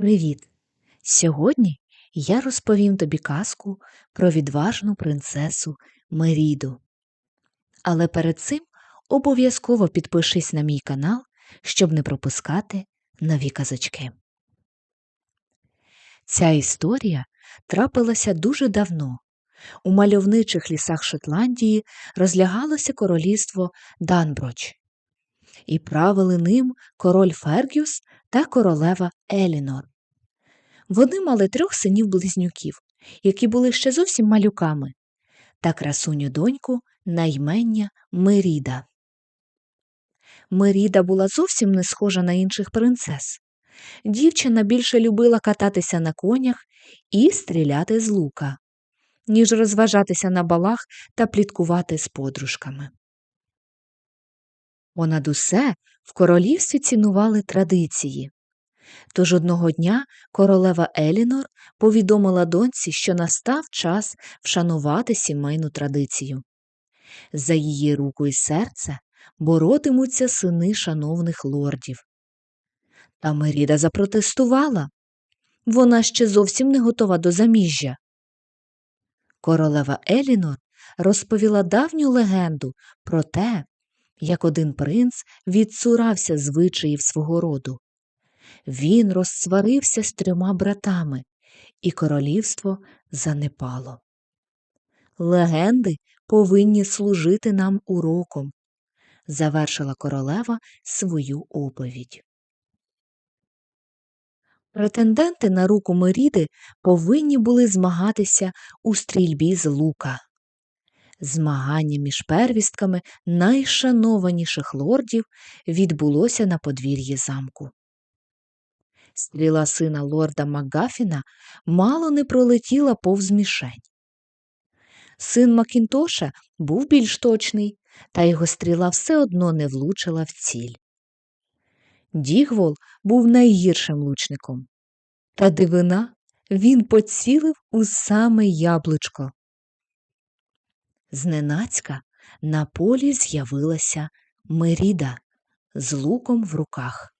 Привіт! Сьогодні я розповім тобі казку про відважну принцесу Меріду. Але перед цим обов'язково підпишись на мій канал, щоб не пропускати нові казочки. Ця історія трапилася дуже давно. У мальовничих лісах Шотландії розлягалося королівство Данброч, і правили ним король Фергюс та королева Елінор. Вони мали трьох синів-близнюків, які були ще зовсім малюками, та красуню доньку на ймення Меріда. Меріда була зовсім не схожа на інших принцес. Дівчина більше любила кататися на конях і стріляти з лука, ніж розважатися на балах та пліткувати з подружками. Понад усе в королівстві цінували традиції. Тож одного дня королева Елінор повідомила доньці, що настав час вшанувати сімейну традицію. За її руку і серце боротимуться сини шановних лордів. Та Меріда запротестувала. Вона ще зовсім не готова до заміжжя. Королева Елінор розповіла давню легенду про те, як один принц відцурався звичаїв свого роду. Він розсварився з трьома братами, і королівство занепало. Легенди повинні служити нам уроком, завершила королева свою оповідь. Претенденти на руку Меріди повинні були змагатися у стрільбі з лука. Змагання між первістками найшанованіших лордів відбулося на подвір'ї замку. Стріла сина лорда Макгафіна мало не пролетіла повз мішень. Син Макінтоша був більш точний, та його стріла все одно не влучила в ціль. Дігвол був найгіршим лучником. Та дивина він поцілив у саме яблучко. Зненацька на полі з'явилася Меріда з луком в руках.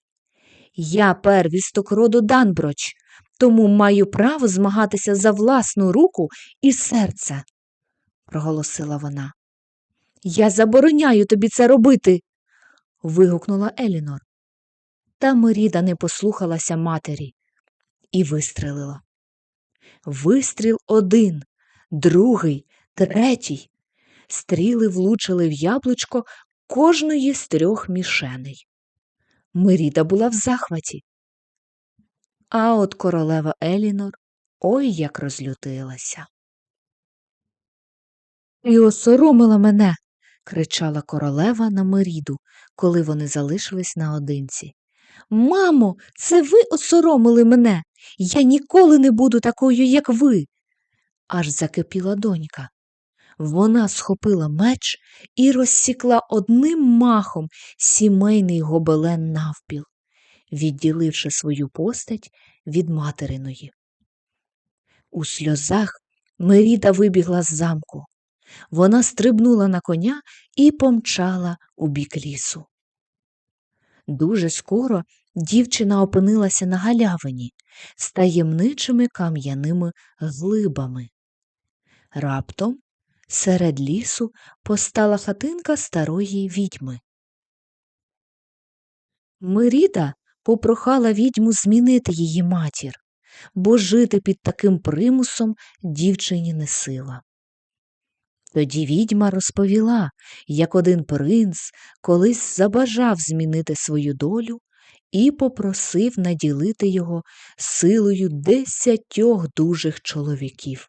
Я первісток роду Данброч, тому маю право змагатися за власну руку і серце, проголосила вона. Я забороняю тобі це робити. вигукнула Елінор. Та Меріда не послухалася матері і вистрелила. Вистріл один, другий, третій. Стріли влучили в яблучко кожної з трьох мішеней. Меріда була в захваті. А от королева Елінор ой як розлютилася. Ти осоромила мене, кричала королева на Меріду, коли вони залишились наодинці. Мамо, це ви осоромили мене. Я ніколи не буду такою, як ви. Аж закипіла донька. Вона схопила меч і розсікла одним махом сімейний гобелен навпіл, відділивши свою постать від материної. У сльозах Меріда вибігла з замку. Вона стрибнула на коня і помчала у бік лісу. Дуже скоро дівчина опинилася на галявині з таємничими кам'яними глибами. Раптом серед лісу постала хатинка старої відьми. Миріда попрохала відьму змінити її матір, бо жити під таким примусом дівчині не сила. Тоді відьма розповіла, як один принц колись забажав змінити свою долю і попросив наділити його силою десятьох дужих чоловіків.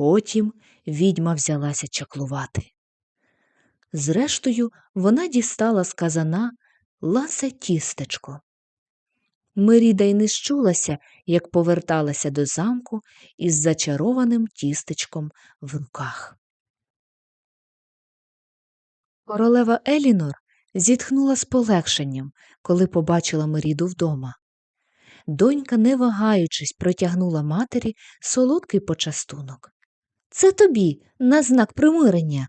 Потім відьма взялася чаклувати. Зрештою, вона дістала з казана ласе тістечко. Миріда й не щулася, як поверталася до замку із зачарованим тістечком в руках. Королева Елінор зітхнула з полегшенням, коли побачила Меріду вдома. Донька, не вагаючись, протягнула матері солодкий почастунок. Це тобі на знак примирення,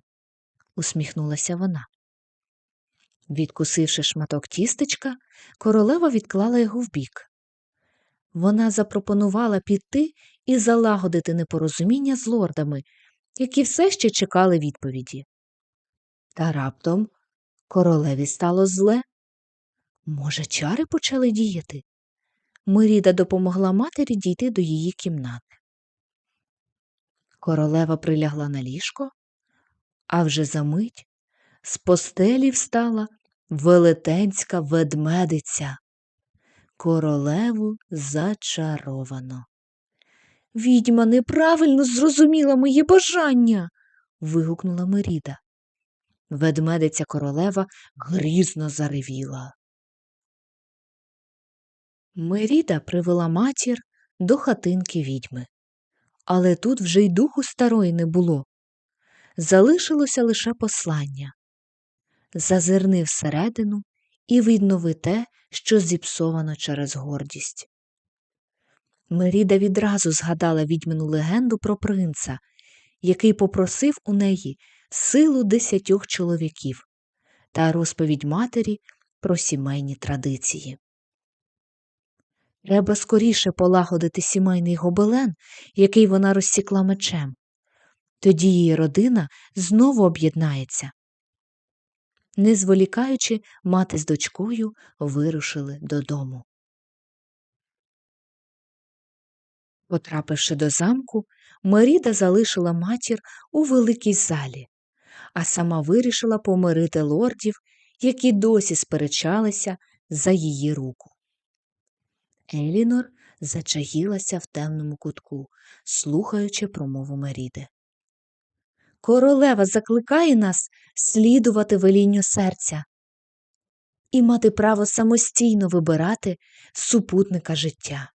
усміхнулася вона. Відкусивши шматок тістечка, королева відклала його вбік. Вона запропонувала піти і залагодити непорозуміння з лордами, які все ще чекали відповіді. Та раптом королеві стало зле. Може, чари почали діяти? Миріда допомогла матері дійти до її кімнати. Королева прилягла на ліжко, а вже за мить з постелі встала велетенська ведмедиця. Королеву зачаровано. Відьма неправильно зрозуміла моє бажання. вигукнула Меріда. Ведмедиця королева грізно заревіла. Меріда привела матір до хатинки відьми. Але тут вже й духу старої не було. Залишилося лише послання. Зазирни всередину і віднови те, що зіпсовано через гордість. Меріда відразу згадала відьмину легенду про принца, який попросив у неї силу десятьох чоловіків та розповідь матері про сімейні традиції. Треба скоріше полагодити сімейний гобелен, який вона розсікла мечем. Тоді її родина знову об'єднається. Не зволікаючи, мати з дочкою вирушили додому. Потрапивши до замку, Меріда залишила матір у великій залі, а сама вирішила помирити лордів, які досі сперечалися за її руку. Елінор зачаїлася в темному кутку, слухаючи промову Меріди. Королева закликає нас слідувати велінню серця і мати право самостійно вибирати супутника життя.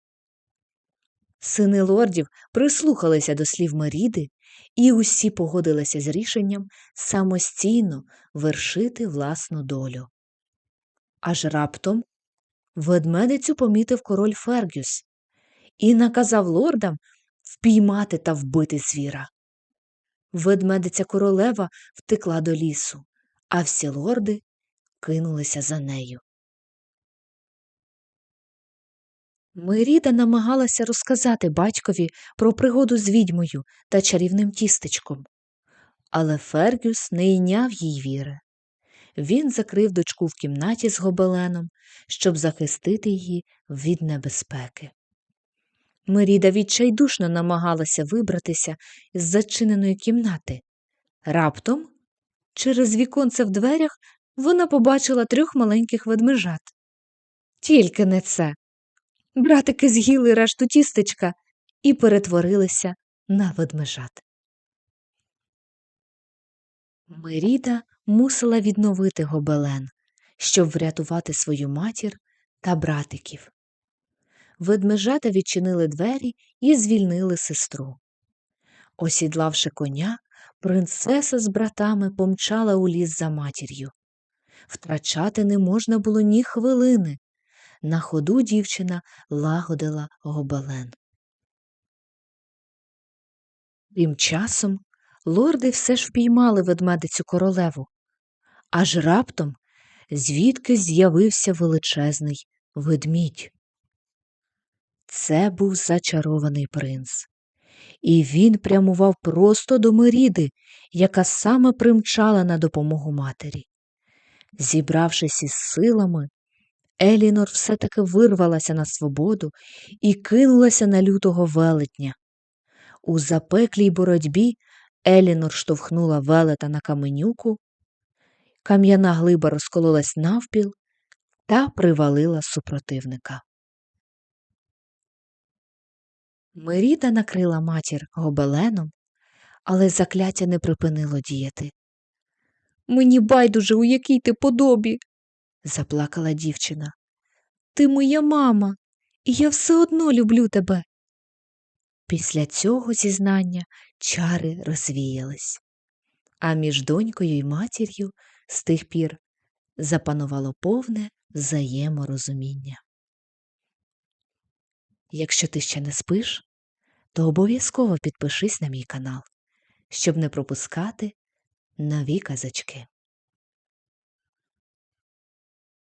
Сини лордів прислухалися до слів Меріди, і усі погодилися з рішенням самостійно вершити власну долю. Аж раптом ведмедицю помітив король Фергюс і наказав лордам впіймати та вбити звіра. Ведмедиця королева втекла до лісу, а всі лорди кинулися за нею. Меріда намагалася розказати батькові про пригоду з відьмою та чарівним тістечком, але Фергюс не йняв їй віри. Він закрив дочку в кімнаті з гобеленом, щоб захистити її від небезпеки. Меріда відчайдушно намагалася вибратися з зачиненої кімнати. Раптом, через віконце в дверях, вона побачила трьох маленьких ведмежат. Тільки не це. Братики з'їли решту тістечка і перетворилися на ведмежат. Меріда мусила відновити гобелен, щоб врятувати свою матір та братиків. Ведмежата відчинили двері і звільнили сестру. Осідлавши коня, принцеса з братами помчала у ліс за матір'ю. Втрачати не можна було ні хвилини. На ходу дівчина лагодила гобелен. Тим часом лорди все ж впіймали ведмедицю королеву, аж раптом звідки з'явився величезний ведмідь. Це був зачарований принц, і він прямував просто до Меріди, яка саме примчала на допомогу матері. Зібравшись із силами, Елінор все таки вирвалася на свободу і кинулася на лютого велетня. У запеклій боротьбі Елінор штовхнула велета на каменюку, кам'яна глиба розкололась навпіл та привалила супротивника. Меріда накрила матір гобеленом, але закляття не припинило діяти. Мені байдуже, у якій ти подобі, заплакала дівчина. Ти моя мама, і я все одно люблю тебе. Після цього зізнання чари розвіялись, а між донькою і матір'ю з тих пір запанувало повне взаєморозуміння. Якщо ти ще не спиш, то обов'язково підпишись на мій канал, щоб не пропускати нові казочки.